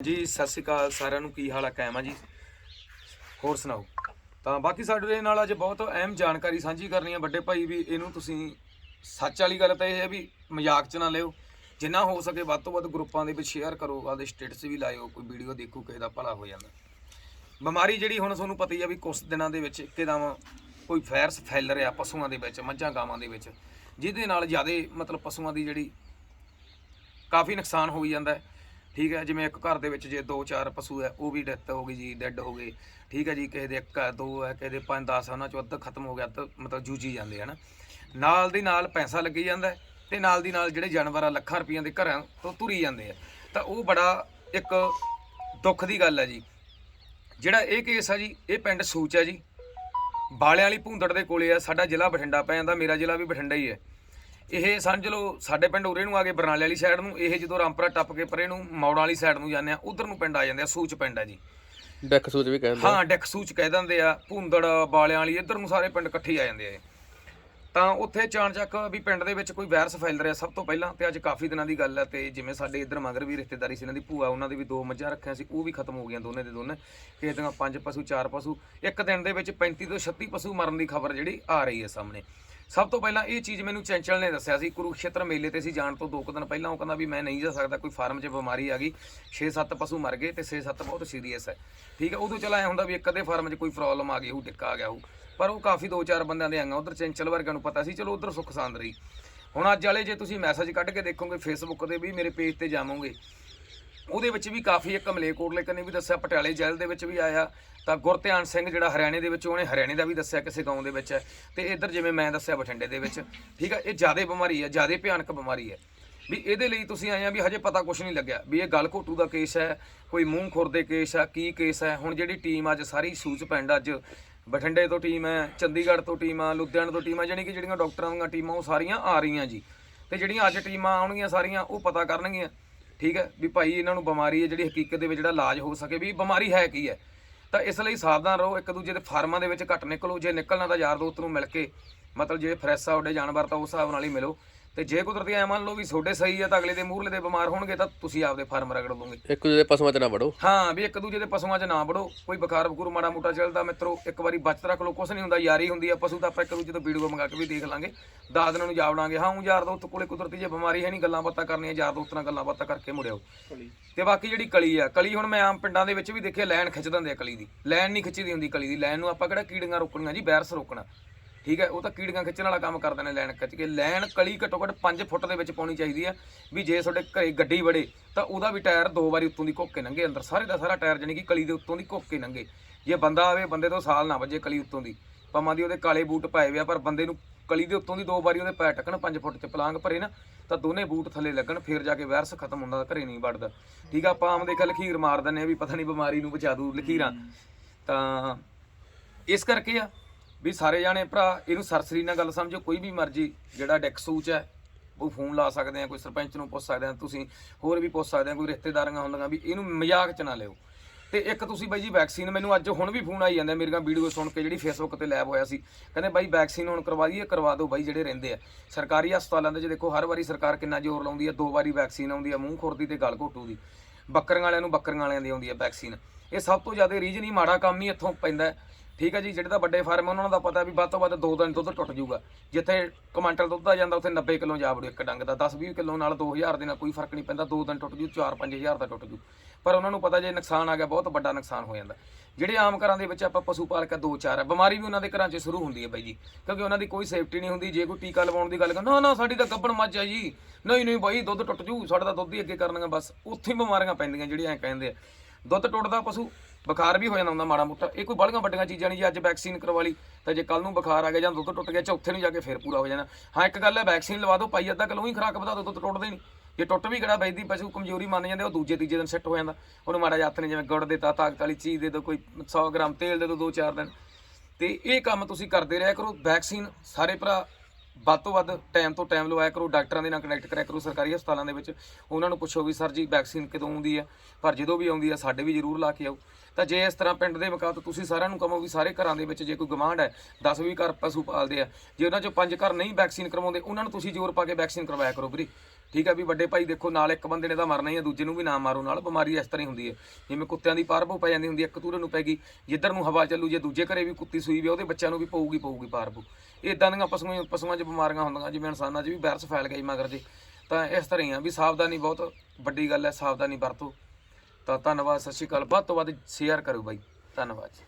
ਜੀ, ਸਤਿ ਸ਼੍ਰੀ ਅਕਾਲ ਸਾਰਿਆਂ ਨੂੰ। ਕੀ ਹਾਲ ਆ? ਕਾਇਮ ਆ ਜੀ। ਹੋਰ ਸੁਣਾਓ? ਤਾਂ ਬਾਕੀ ਸਾਡੇ ਨਾਲ ਅੱਜ ਬਹੁਤ ਅਹਿਮ ਜਾਣਕਾਰੀ ਸਾਂਝੀ ਕਰਨੀ ਹੈ ਵੱਡੇ ਭਾਈ ਵੀ, ਇਹਨੂੰ ਤੁਸੀਂ ਸੱਚ ਵਾਲੀ ਗੱਲ ਤਾਂ ਇਹ ਹੈ ਵੀ ਮਜ਼ਾਕ 'ਚ ਨਾ ਲਿਓ। ਜਿੰਨਾ ਹੋ ਸਕੇ ਵੱਧ ਤੋਂ ਵੱਧ ਗਰੁੱਪਾਂ ਦੇ ਵਿੱਚ ਸ਼ੇਅਰ ਕਰੋ, ਆਪਦੇ ਸਟੇਟਸ ਵੀ ਲਾਇਓ, ਕੋਈ ਵੀਡੀਓ ਦੇਖੋ, ਕਿਸੇ ਦਾ ਭਲਾ ਹੋ ਜਾਂਦਾ। ਬਿਮਾਰੀ ਜਿਹੜੀ ਹੁਣ ਤੁਹਾਨੂੰ ਪਤਾ ਹੀ ਆ ਵੀ ਕੁਝ ਦਿਨਾਂ ਦੇ ਵਿੱਚ ਇੱਕਦਮ ਕੋਈ ਫੈਰਸ ਫੈਲ ਰਿਹਾ ਪਸ਼ੂਆਂ ਦੇ ਵਿੱਚ, ਮੱਝਾਂ ਗਾਵਾਂ ਦੇ ਵਿੱਚ, ਜਿਹਦੇ ਨਾਲ ਜ਼ਿਆਦਾ ਮਤਲਬ ਪਸ਼ੂਆਂ ਦੀ ਜਿਹੜੀ ਕਾਫੀ ਨੁਕਸਾਨ ਹੋਈ ਜਾਂਦਾ ਹੈ। ਠੀਕ ਹੈ, ਜਿਵੇਂ ਇੱਕ ਘਰ ਦੇ ਵਿੱਚ ਜੇ ਦੋ ਚਾਰ ਪਸ਼ੂ ਹੈ, ਉਹ ਵੀ ਡੈਥ ਹੋ ਗਈ ਜੀ ਡੈੱਡ ਹੋ ਗਏ। ਠੀਕ ਹੈ ਜੀ, ਕਿਸੇ ਦੇ ਇੱਕ ਹੈ, ਦੋ ਹੈ, ਕਿਸੇ ਦੇ ਪੰਜ 10 ਉਹਨਾਂ ਚੋਂ ਅੱਧ ਖਤਮ ਹੋ ਗਿਆ, ਅੱਧ ਮਤਲਬ ਜੂਜੀ ਜਾਂਦੇ ਹਨ। ਨਾਲ ਦੀ ਨਾਲ ਪੈਸਾ ਲੱਗੀ ਜਾਂਦਾ ਹੈ ਤੇ ਨਾਲ ਦੀ ਨਾਲ ਜਿਹੜੇ ਜਾਨਵਰ ਆ, ਲੱਖਾਂ ਰੁਪਈਆਂ ਦੇ ਘਰਾਂ ਤੋਂ ਤੁਰੀ ਜਾਂਦੇ ਆ। ਤਾਂ ਉਹ ਬੜਾ ਇੱਕ ਦੁੱਖ ਦੀ ਗੱਲ ਹੈ ਜੀ। ਜਿਹੜਾ ਇਹ ਕੇਸ ਆ ਜੀ, ਇਹ ਪਿੰਡ ਸੂਚ ਹੈ ਜੀ। ਬਾਲਿਆਂ ਵਾਲੀ ਭੂੰਦੜ ਦੇ ਕੋਲੇ ਆ, ਸਾਡਾ ਜ਼ਿਲ੍ਹਾ ਬਠਿੰਡਾ ਪੈ ਜਾਂਦਾ, ਮੇਰਾ ਜ਼ਿਲ੍ਹਾ ਵੀ ਬਠਿੰਡਾ ਹੀ ਹੈ। ਇਹ ਸਮਝ ਲਓ ਸਾਡੇ ਪਿੰਡ ਉਰੇ ਨੂੰ ਆ ਕੇ ਬਰਨਾਲੇ ਵਾਲੀ ਸਾਈਡ ਨੂੰ ਇਹ ਜਦੋਂ ਰਾਮਪੁਰਾ ਟੱਪ ਕੇ ਪਰੇ ਨੂੰ ਮੌੜਾਂ ਵਾਲੀ ਸਾਈਡ ਨੂੰ ਜਾਂਦੇ ਆ ਉਧਰ ਨੂੰ ਪਿੰਡ ਆ ਜਾਂਦੇ ਆ ਸੂਚ ਪਿੰਡ ਆ ਜੀ। ਡੈਕ ਸੂਚ ਵੀ ਕਹਿੰਦੇ ਹਾਂ ਡੈਕ ਸੂਚ ਕਹਿ ਦਿੰਦੇ ਆ ਭੂੰਦੜ ਬਾਲਿਆਂ ਵਾਲੀ ਇੱਧਰ ਨੂੰ ਸਾਰੇ ਪਿੰਡ ਇਕੱਠੇ ਆ ਜਾਂਦੇ ਆ। ਤਾਂ ਉੱਥੇ ਚਾਣ ਚੱਕ ਵੀ ਪਿੰਡ ਦੇ ਵਿੱਚ ਕੋਈ ਵਾਇਰਸ ਫੈਲ ਰਿਹਾ ਸਭ ਤੋਂ ਪਹਿਲਾਂ ਤੇ ਅੱਜ ਕਾਫੀ ਦਿਨਾਂ ਦੀ ਗੱਲ ਹੈ ਤੇ ਜਿਵੇਂ ਸਾਡੇ ਇੱਧਰ ਮਗਰ ਵੀ ਰਿਸ਼ਤੇਦਾਰੀ ਸੀ ਇਹਨਾਂ ਦੀ ਭੂਆ ਉਹਨਾਂ ਦੇ ਵੀ ਦੋ ਮੱਝਾਂ ਰੱਖੀਆਂ ਸੀ ਉਹ ਵੀ ਖਤਮ ਹੋ ਗਈਆਂ ਦੋਨੇ ਦੇ ਦੋਨੇ। ਕਿਸੇ ਦੀਆਂ ਪੰਜ ਪਸ਼ੂ ਚਾਰ ਪਸ਼ੂ ਇੱਕ ਦਿਨ ਦੇ ਵਿੱਚ 35 ਤੋਂ 36 ਪਸ਼ੂ ਮਰਨ ਦੀ ਖਬਰ ਜਿਹੜੀ ਆ ਰਹੀ ਹੈ ਸਾਹਮਣੇ। ਸਭ ਤੋਂ ਪਹਿਲਾਂ ਇਹ ਚੀਜ਼ ਮੈਨੂੰ ਚੰਚਲ ਨੇ ਦੱਸਿਆ ਸੀ ਕੁਰੂਖੇਤਰ ਮੇਲੇ ਤੇ ਸੀ ਜਾਣ ਤੋਂ ਦੋ ਕੁ ਦਿਨ ਪਹਿਲਾਂ ਉਹ ਕਹਿੰਦਾ ਵੀ ਮੈਂ ਨਹੀਂ ਜਾ ਸਕਦਾ, ਕੋਈ ਫਾਰਮ 'ਚ ਬਿਮਾਰੀ ਆ ਗਈ 6-7 ਪਸ਼ੂ ਮਰ ਗਏ ਤੇ 6-7 ਬਹੁਤ ਸੀਰੀਅਸ ਹੈ। ਠੀਕ ਹੈ, ਉਦੋਂ ਚਲਾ ਐ ਹੁੰਦਾ ਵੀ ਇੱਕ ਅੱਧੇ ਫਾਰਮ 'ਚ ਕੋਈ ਪ੍ਰੋਬਲਮ ਆ ਗਈ ਉਹ ਟਿੱਕਾ ਆ ਗਿਆ ਹੋਊ। ਪਰ ਉਹ ਕਾਫੀ ਦੋ ਚਾਰ ਬੰਦਿਆਂ ਦੇ ਆਈਆਂ ਉਧਰ ਚੰਚਲ ਵਰਗਿਆਂ ਨੂੰ ਪਤਾ ਸੀ, ਚਲੋ ਉਧਰ ਸੁੱਖ ਸਾਂਦ ਰਹੀ। ਹੁਣ ਅੱਜ ਵਾਲੇ ਜੇ ਤੁਸੀਂ ਮੈਸੇਜ ਕੱਢ ਕੇ ਦੇਖੋਗੇ ਫੇਸਬੁੱਕ ਤੇ ਵੀ ਮੇਰੇ ਪੇਜ ਤੇ ਜਾਵੋਗੇ, ਉਹਦੇ ਵਿੱਚ ਵੀ ਕਾਫੀ ਇੱਕ ਮਲੇਕੋਟਲੇ ਕਨੇ ਵੀ ਦੱਸਿਆ, ਪਟਿਆਲੇ ਜੈਲ ਦੇ ਵਿੱਚ ਵੀ ਆਇਆ ਤਾਂ ਗੁਰਧਿਆਨ ਸਿੰਘ ਜਿਹੜਾ ਹਰਿਆਣੇ ਦੇ ਵਿੱਚ, ਉਹਨੇ ਹਰਿਆਣੇ ਦਾ ਵੀ ਦੱਸਿਆ ਕਿਸੇ ਗਾਉਂ ਦੇ ਵਿੱਚ। ਹੈ ਤੇ ਇੱਧਰ ਜਿਵੇਂ ਮੈਂ ਦੱਸਿਆ ਬਠਿੰਡੇ ਦੇ ਵਿੱਚ, ਠੀਕ ਹੈ ਇਹ ਜ਼ਿਆਦਾ ਬਿਮਾਰੀ ਹੈ ਜ਼ਿਆਦਾ ਭਿਆਨਕ ਬਿਮਾਰੀ ਹੈ ਵੀ ਇਹਦੇ ਲਈ ਤੁਸੀਂ ਆਏ ਆ ਵੀ ਹਜੇ ਪਤਾ ਕੁਝ ਨਹੀਂ ਲੱਗਿਆ ਵੀ ਇਹ ਗਲ ਘੋਟੂ ਦਾ ਕੇਸ ਹੈ, ਕੋਈ ਮੂੰਹ ਖੁਰ ਦੇ ਕੇਸ ਆ, ਕੀ ਕੇਸ ਹੈ? ਹੁਣ ਜਿਹੜੀ ਟੀਮ ਅੱਜ ਸਾਰੀ ਸੂਚ ਪਿੰਡ ਅੱਜ ਬਠਿੰਡੇ ਤੋਂ ਟੀਮ ਹੈ, ਚੰਡੀਗੜ੍ਹ ਤੋਂ ਟੀਮ ਆ, ਲੁਧਿਆਣਾ ਤੋਂ ਟੀਮ ਆ, ਜਾਣੀ ਕਿ ਜਿਹੜੀਆਂ ਡਾਕਟਰਾਂ ਦੀਆਂ ਟੀਮਾਂ ਉਹ ਸਾਰੀਆਂ ਆ ਰਹੀਆਂ ਜੀ। ਤੇ ਜਿਹੜੀਆਂ ਅੱਜ ਟੀਮਾਂ ਆਉਣਗੀਆਂ ਸਾਰੀਆਂ, ਉਹ ਪਤਾ ਕਰਨਗੀਆਂ। ਠੀਕ ਹੈ, ਵੀ ਭਾਈ ਇਹਨਾਂ ਨੂੰ ਬਿਮਾਰੀ ਹੈ, ਜਿਹੜੀ ਹਕੀਕਤ ਦੇ ਵਿੱਚ ਜਿਹੜਾ ਇਲਾਜ ਹੋ ਸਕੇ, ਵੀ ਬਿਮਾਰੀ ਹੈ ਕੀ ਹੈ? ਤਾਂ ਇਸ ਲਈ ਸਾਵਧਾਨ ਰਹੋ, ਇੱਕ ਦੂਜੇ ਦੇ ਫਾਰਮਾਂ ਦੇ ਵਿੱਚ ਘੱਟ ਨਿਕਲੋ, ਜੇ ਨਿਕਲਣਾ ਤਾਂ ਯਾਰ ਦੋਸਤ ਨੂੰ ਮਿਲ ਕੇ, ਮਤਲਬ ਜੇ ਫਰੈਸ਼ ਆ ਉਹਦੇ ਜਾਨਵਰ, ਤਾਂ ਉਸ ਹਿਸਾਬ ਨਾਲ ਹੀ ਮਿਲੋ। ਤੇ ਜੇ ਕੁਦਰਤੀ ਐ ਮੰਨ ਲਓ ਵੀ ਤੁਹਾਡੇ ਸਹੀ ਹੈ ਤਾਂ ਅਗਲੇ ਦੇ ਮੂਹਰਲੇ ਦੇ ਬਿਮਾਰ ਹੋਣਗੇ ਤਾਂ ਤੁਸੀਂ ਆਪਦੇ ਫਾਰਮ ਰਗੜ ਲਓਗੇ। ਇੱਕ ਦੂਜੇ ਦੇ ਪਸ਼ੂਆਂ 'ਚ ਨਾ ਵੜੋ। ਹਾਂ ਵੀ ਇੱਕ ਦੂਜੇ ਦੇ ਪਸ਼ੂਆਂ 'ਚ ਨਾ ਵੜੋ। ਕੋਈ ਬੁਖਾਰ ਬਖੂਰ ਮਾੜਾ ਮੋਟਾ ਚੱਲਦਾ ਮਿੱਤਰੋ ਇੱਕ ਵਾਰੀ ਬਚਤ ਰੱਖ ਲਓ। ਕੁਛ ਨਹੀਂ ਹੁੰਦਾ ਯਾਰੀ ਹੁੰਦੀ ਆ ਪਸ਼ੂ ਤਾਂ ਆਪਾਂ ਇੱਕ ਦੂਜੇ ਤੋਂ ਵੀਡੀਓ ਮੰਗਾ ਕੇ ਵੀ ਦੇਖ ਲਾਂਗੇ। ਦਸ ਦਿਨਾਂ ਨੂੰ ਜਾਵੜਾਂਗੇ ਹਾਂ ਉਹ ਯਾਰ ਦੋਸਤ ਕੋਲੇ ਕੁਦਰਤੀ ਜੇ ਬਿਮਾਰੀ ਹੈ ਨਹੀਂ ਗੱਲਾਂ ਬਾਤਾਂ ਕਰਨੀਆਂ ਯਾਰ ਦੋਸਤ ਨਾਲ ਗੱਲਾਂ ਬਾਤਾਂ ਕਰਕੇ ਮੁੜਿਓ ਤੇ ਬਾਕੀ ਜਿਹੜੀ ਕਲੀ ਆ ਕਲੀ ਹੁਣ ਮੈਂ ਆਮ ਪਿੰਡਾਂ ਦੇ ਵਿੱਚ ਵੀ ਦੇਖਿਆ ਲਾਈਨ ਖਿੱਚ ਦਿੰਦੇ ਆ ਕਲੀ ਦੀ। ਲਾਈਨ ਨਹੀਂ ਖਿੱਚਦੀ ਹੁੰਦੀ ਕਲੀ ਦੀ। ਲਾਈਨ ਨੂੰ ਆਪਾਂ ਕਿਹੜਾ ਕੀੜੀਆਂ ਰੋਕਣੀਆਂ ਜੀ ਵਾਇਰਸ ਰੋਕਣਾ। ਠੀਕ ਹੈ ਉਹ ਤਾਂ ਕੀੜੀਆਂ ਖਿੱਚਣ ਵਾਲਾ ਕੰਮ ਕਰਦੇ ਨੇ ਲਾਈਨ ਖਿੱਚ ਕੇ। ਲਾਈਨ ਕਲੀ ਘੱਟੋ ਘੱਟ 5 ਫੁੱਟ ਦੇ ਵਿੱਚ ਪਾਉਣੀ ਚਾਹੀਦੀ ਹੈ ਵੀ ਜੇ ਤੁਹਾਡੇ ਘਰੇ ਗੱਡੀ ਵੜੇ ਤਾਂ ਉਹਦਾ ਵੀ ਟਾਇਰ ਦੋ ਵਾਰੀ ਉੱਤੋਂ ਦੀ ਘੁੱਕ ਕੇ ਲੰਘੇ ਅੰਦਰ ਸਾਰੇ ਦਾ ਸਾਰਾ ਟਾਇਰ ਜਾਨੀ ਕਿ ਕਲੀ ਦੇ ਉੱਤੋਂ ਦੀ ਘੁੱਕ ਕੇ ਲੰਘੇ। ਜੇ ਬੰਦਾ ਆਵੇ ਬੰਦੇ ਤੋਂ ਸਾਲ ਨਾ ਵੱਜੇ ਕਲੀ ਉੱਤੋਂ ਦੀ। ਭਾਵੇਂ ਦੀ ਉਹਦੇ ਕਾਲੇ ਬੂਟ ਪਾਏ ਹੋਏ ਆ ਪਰ ਬੰਦੇ ਨੂੰ ਕਲੀ ਦੇ ਉੱਤੋਂ ਦੀ ਦੋ ਵਾਰੀ ਉਹਦੇ ਪੈਰ ਟੱਕਣ 5 ਫੁੱਟ ਚ ਪਲਾਂਗ ਭਰੇ ਨਾ ਤਾਂ ਦੋਨੇ ਬੂਟ ਥੱਲੇ ਲੱਗਣ ਫਿਰ ਜਾ ਕੇ ਵਾਇਰਸ ਖਤਮ ਹੁੰਦਾ ਘਰੇ ਨਹੀਂ ਵੜਦਾ। ਠੀਕ ਆ ਆਪਾਂ ਆਮ ਦੇ ਲਖੀਰ ਮਾਰ ਦਿੰਦੇ ਆ ਵੀ ਪਤਾ ਨਹੀਂ ਬਿਮਾਰੀ ਨੂੰ ਬਚਾ ਦੂ ਲਖੀਰਾਂ। ਤਾਂ ਇਸ ਕਰਕੇ ਆ ਵੀ ਸਾਰੇ ਜਾਣੇ ਭਰਾ, ਇਹਨੂੰ ਸਰਸਰੀ ਨਾਲ ਗੱਲ ਸਮਝੋ, ਕੋਈ ਵੀ ਮਰਜ਼ੀ ਜਿਹੜਾ ਡੈਕਸੂਚ ਹੈ, ਉਹ ਫੋਨ ਲਾ ਸਕਦੇ ਆ, ਕੋਈ ਸਰਪੰਚ ਨੂੰ ਪੁੱਛ ਸਕਦੇ ਆ, ਤੁਸੀਂ ਹੋਰ ਵੀ ਪੁੱਛ ਸਕਦੇ ਆ, ਕੋਈ ਰਿਸ਼ਤੇਦਾਰਾਂ ਹੁੰਦੀਆਂ ਵੀ ਇਹਨੂੰ ਮਜ਼ਾਕ ਚ ਨਾ ਲਿਓ। ਤੇ ਇੱਕ ਤੁਸੀਂ ਬਾਈ ਜੀ ਵੈਕਸੀਨ ਮੈਨੂੰ ਅੱਜ ਹੁਣ ਵੀ ਫੋਨ ਆਈ ਜਾਂਦਾ ਆ ਮੇਰੀਆਂ ਵੀਡੀਓ ਸੁਣ ਕੇ ਜਿਹੜੀ ਫੇਸਬੁੱਕ ਤੇ ਲੈਬ ਹੋਇਆ ਸੀ, ਕਹਿੰਦੇ ਬਾਈ ਵੈਕਸੀਨ ਹੁਣ ਕਰਵਾ ਦਈਏ ਕਰਵਾ ਦਿਓ ਬਾਈ ਜਿਹੜੇ ਰਹਿੰਦੇ ਆ। ਸਰਕਾਰੀ ਹਸਪਤਾਲਾਂ ਦੇ ਜੇ ਦੇਖੋ, ਹਰ ਵਾਰੀ ਸਰਕਾਰ ਕਿੰਨਾ ਜ਼ੋਰ ਲਾਉਂਦੀ ਆ, ਦੋ ਵਾਰੀ ਵੈਕਸੀਨ ਆਉਂਦੀ ਆ, ਮੂੰਹ ਖੁਰਦੀ ਤੇ ਗਲ ਘੋਟੂ ਦੀ। ਬੱਕਰੀਆਂ ਵਾਲਿਆਂ ਨੂੰ ਬੱਕਰੀਆਂ ਵਾਲਿਆਂ ਦੀ ਆਉਂਦੀ ਆ ਵੈਕਸੀਨ ਇਹ ਸਭ ਤੋਂ ਜ਼ਿਆਦਾ ਰੀਜਨ ਹੀ ਮਾੜਾ ਕੰਮ ਹੀ ਇੱਥੋਂ ਪੈਂਦਾ ਠੀਕ ਹੈ ਜੀ, ਜਿਹੜੇ ਤਾਂ ਵੱਡੇ ਫਾਰਮ ਉਹਨਾਂ ਦਾ ਪਤਾ ਵੀ ਵੱਧ ਤੋਂ ਵੱਧ ਦੋ ਦਿਨ ਦੁੱਧ ਟੁੱਟ ਜਾਊਗਾ। ਜਿੱਥੇ ਕਮਾਂਟਲ ਦੁੱਧ ਆ ਜਾਂਦਾ, ਉੱਥੇ 90 ਕਿਲੋ ਜਾ ਵੜੂ ਇੱਕ ਡੰਗ ਦਾ 10-20 ਕਿਲੋ ਨਾਲ 2000 ਦੇ ਨਾਲ ਕੋਈ ਫ਼ਰਕ ਨਹੀਂ ਪੈਂਦਾ, ਦੋ ਦਿਨ ਟੁੱਟ ਜੂ 4-5000 ਦਾ ਟੁੱਟ ਜੂ। ਪਰ ਉਹਨਾਂ ਨੂੰ ਪਤਾ ਜੇ ਨੁਕਸਾਨ ਆ ਗਿਆ, ਬਹੁਤ ਵੱਡਾ ਨੁਕਸਾਨ ਹੋ ਜਾਂਦਾ। ਜਿਹੜੇ ਆਮ ਘਰਾਂ ਦੇ ਵਿੱਚ ਆਪਾਂ ਪਸ਼ੂ ਪਾਲਕ ਦੋ ਚਾਰ ਆ, ਬਿਮਾਰੀ ਵੀ ਉਹਨਾਂ ਦੇ ਘਰਾਂ 'ਚ ਸ਼ੁਰੂ ਹੁੰਦੀ ਹੈ ਬਾਈ ਜੀ, ਕਿਉਂਕਿ ਉਹਨਾਂ ਦੀ ਕੋਈ ਸੇਫਟੀ ਨਹੀਂ ਹੁੰਦੀ, ਜੇ ਕੋਈ ਟੀਕਾ ਲਵਾਉਣ ਦੀ ਗੱਲ ਕਰ, ਨਾ ਨਾ, ਸਾਡੀ ਤਾਂ ਗੱਬਣ ਮੱਝ ਆ ਜੀ। ਨਹੀਂ ਨਹੀਂ ਬਾਈ, ਦੁੱਧ ਟੁੱਟ ਜੂ, ਸਾਡਾ ਤਾਂ ਦੁੱਧ ਹੀ ਅੱਗੇ ਕਰਨਗਾ, ਬਸ। ਉੱਥੇ ਹੀ ਬਿਮਾਰੀਆਂ ਪੈਂਦੀਆਂ, ਜਿਹੜੀਆਂ ਐਂ ਕਹਿੰਦੇ ਆ। ਦੁੱਧ ਟੁੱਟਦਾ ਪਸ਼ੂ ਬੁਖਾਰ ਵੀ ਹੋ ਜਾਂਦਾ ਹੁੰਦਾ ਮਾੜਾ ਮੋਟਾ। ਇਹ ਕੋਈ ਬੜੀਆਂ ਵੱਡੀਆਂ ਚੀਜ਼ਾਂ ਨਹੀਂ ਜੀ, ਅੱਜ ਵੈਕਸੀਨ ਕਰਵਾ ਲਈ, ਤਾਂ ਜੇ ਕੱਲ ਨੂੰ ਬੁਖਾਰ ਆ ਗਿਆ ਜਾਂ ਦੁੱਧ ਟੁੱਟ ਗਿਆ ਚੌਥੇ ਨੂੰ ਜਾ ਕੇ ਫੇਰ ਪੂਰਾ ਹੋ ਜਾਣਾ। ਹਾਂ, ਇੱਕ ਗੱਲ ਹੈ ਵੈਕਸੀਨ ਲਵਾ ਦਿਓ ਪਾਈ ਅੱਧਾ ਕਿਲੋ ਹੀ ਖਰਾਕ ਵਧਾ ਦਿਓ, ਦੁੱਧ ਟੁੱਟਦੇ ਨਹੀਂ। ਜੇ ਟੁੱਟ ਵੀ ਕਿਹੜਾ ਬੈਦੀ ਪਸ਼ੂ ਕਮਜ਼ੋਰੀ ਮੰਨ ਜਾਂਦੇ, ਉਹ ਦੂਜੇ ਤੀਜੇ ਦਿਨ ਸੈੱਟ ਹੋ ਜਾਂਦਾ। ਉਹਨੂੰ ਮਾੜਾ ਜਿਹਾ ਹੱਥ ਨੇ ਜਿਵੇਂ ਗੁੜ ਦਿੱਤਾ ਤਾਕਤ ਵਾਲੀ ਚੀਜ਼ ਦੇ ਦਿਓ, ਕੋਈ 100 ਗ੍ਰਾਮ ਤੇਲ ਦੇ ਦਿਓ, ਦੋ ਚਾਰ ਦਿਨ। ਤੇ ਇਹ ਕੰਮ ਤੁਸੀਂ ਕਰਦੇ ਰਿਹਾ ਕਰੋ ਵੈਕਸੀਨ ਸਾਰੇ ਭਰਾ ਵੱਧ ਤੋਂ ਵੱਧ ਟਾਈਮ ਤੋਂ ਟਾਈਮ ਲਵਾਇਆ ਕਰੋ, ਡਾਕਟਰਾਂ ਦੇ ਨਾਲ ਕਨੈਕਟ ਕਰਿਆ ਕਰੋ, ਸਰਕਾਰੀ ਹਸਪਤਾਲਾਂ ਦੇ ਵਿੱਚ। ਉਹਨਾਂ ਨੂੰ ਪੁੱਛੋ ਵੀ, ਸਰ ਜੀ ਵੈਕਸੀਨ ਕਦੋਂ ਆਉਂਦੀ ਹੈ? ਪਰ ਜਦੋਂ ਵੀ ਆਉਂਦੀ ਹੈ, ਸਾਡੇ ਵੀ ਜ਼ਰੂਰ ਲਾ ਕੇ ਆਓ। ਤਾਂ ਜੇ ਇਸ ਤਰ੍ਹਾਂ ਪਿੰਡ ਦੇ ਮੁਕਾਬਲੇ ਤੁਸੀਂ ਸਾਰਿਆਂ ਨੂੰ ਕਹੋ ਵੀ ਸਾਰੇ ਘਰਾਂ ਦੇ ਵਿੱਚ ਜੇ ਕੋਈ ਗਵਾਂਢ ਹੈ 10 20 ਘਰ ਪਸ਼ੂ ਪਾਲਦੇ ਆ, ਜੇ ਉਹਨਾਂ ਚੋਂ ਪੰਜ ਘਰ ਨਹੀਂ ਵੈਕਸੀਨ ਕਰਵਾਉਂਦੇ, ਉਹਨਾਂ ਨੂੰ ਤੁਸੀਂ ਜ਼ੋਰ ਪਾ ਕੇ ਵੈਕਸੀਨ ਕਰਵਾਇਆ ਕਰੋ ਵੀਰੇ। ਠੀਕ ਹੈ ਵੀ ਵੱਡੇ ਭਾਈ ਦੇਖੋ, ਨਾਲ ਇੱਕ ਬੰਦੇ ਨੇ ਤਾਂ ਮਰਨਾ ਹੀ ਹੈ ਦੂਜੇ ਨੂੰ ਵੀ ਨਾ ਮਾਰੋ, ਨਾਲ ਬਿਮਾਰੀ ਇਸ ਤਰ੍ਹਾਂ ਹੀ ਹੁੰਦੀ ਹੈ। ਜਿਵੇਂ ਕੁੱਤਿਆਂ ਦੀ ਪਾਰ ਪਾਰਬੋ ਪੈ ਜਾਂਦੀ ਹੁੰਦੀ ਹੈ, ਇੱਕ ਤੂਰੇ ਨੂੰ ਪੈ ਗਈ, ਜਿੱਧਰ ਨੂੰ ਹਵਾ ਚੱਲੂ, ਜੇ ਦੂਜੇ ਘਰੇ ਵੀ ਕੁੱਤੀ ਸੂਈ ਵੀ ਉਹਦੇ ਬੱਚਿਆਂ ਨੂੰ ਵੀ ਪਊਗੀ ਪਊਗੀ ਪਾਰ ਪਾਰਬੋ ਇਦਾਂ ਦੀਆਂ ਪਸ਼ੂਆਂ ਪਸ਼ੂਆਂ 'ਚ ਬਿਮਾਰੀਆਂ ਹੁੰਦੀਆਂ, ਜਿਵੇਂ ਇਨਸਾਨਾਂ 'ਚ ਵੀ ਵਾਇਰਸ ਫੈਲ ਗਈ ਮਗਰ ਜੇ। ਤਾਂ ਇਸ ਤਰ੍ਹਾਂ ਹੀ ਆ ਵੀ ਸਾਵਧਾਨੀ ਬਹੁਤ ਵੱਡੀ ਗੱਲ ਹੈ, ਸਾਵਧਾਨੀ ਵਰਤੋ। ਤਾਂ ਧੰਨਵਾਦ, ਸਤਿ ਸ਼੍ਰੀ ਅਕਾਲ। ਵੱਧ ਤੋਂ ਵੱਧ ਸ਼ੇਅਰ ਕਰੋ ਬਾਈ। ਧੰਨਵਾਦ ਜੀ।